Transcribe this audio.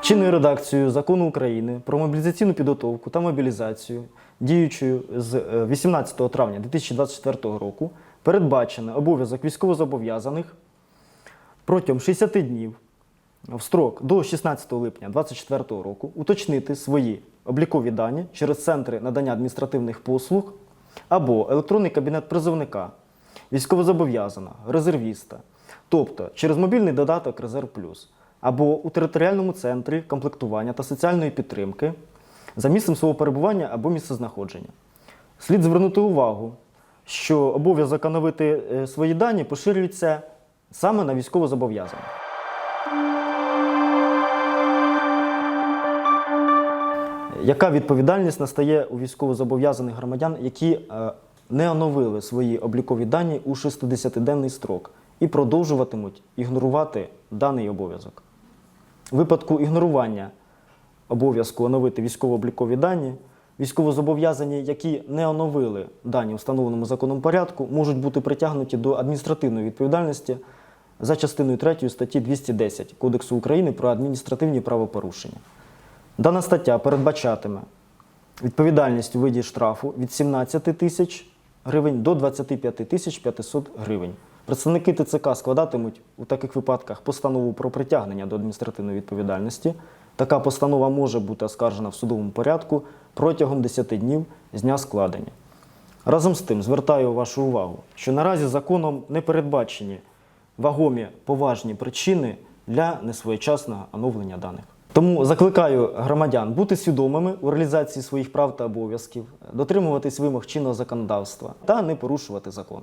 Чинною редакцією закону України про мобілізаційну підготовку та мобілізацію, діючою з е, 18 травня 2024 року, передбачено обов'язок військовозобов'язаних протягом 60 днів в строк до 16 липня 2024 року уточнити свої облікові дані через центри надання адміністративних послуг або електронний кабінет призовника, військовозобов'язаного, резервіста, тобто через мобільний додаток Резерв Плюс, або у територіальному центрі комплектування та соціальної підтримки за місцем свого перебування або місцезнаходження. Слід звернути увагу, що обов'язок оновити е, свої дані поширюється саме на військовозобов'язаних. Яка відповідальність настає у військовозобов'язаних громадян, які е, не оновили свої облікові дані у 60-денний строк і продовжуватимуть ігнорувати даний обов'язок? У випадку ігнорування обов'язку оновити військово-облікові дані, військовозобов'язані, які не оновили дані у встановленому законом порядку, можуть бути притягнуті до адміністративної відповідальності за частиною 3 статті 210 Кодексу України про адміністративні правопорушення. Дана стаття передбачатиме відповідальність у виді штрафу від 17 тисяч гривень до 25 тисяч 500 гривень. Представники ТЦК складатимуть у таких випадках постанову про притягнення до адміністративної відповідальності. Така постанова може бути оскаржена в судовому порядку протягом 10 днів з дня складення. Разом з тим звертаю вашу увагу, що наразі законом не передбачені вагомі поважні причини для несвоєчасного оновлення даних. Тому закликаю громадян бути свідомими у реалізації своїх прав та обов'язків, дотримуватись вимог чинного законодавства та не порушувати закон.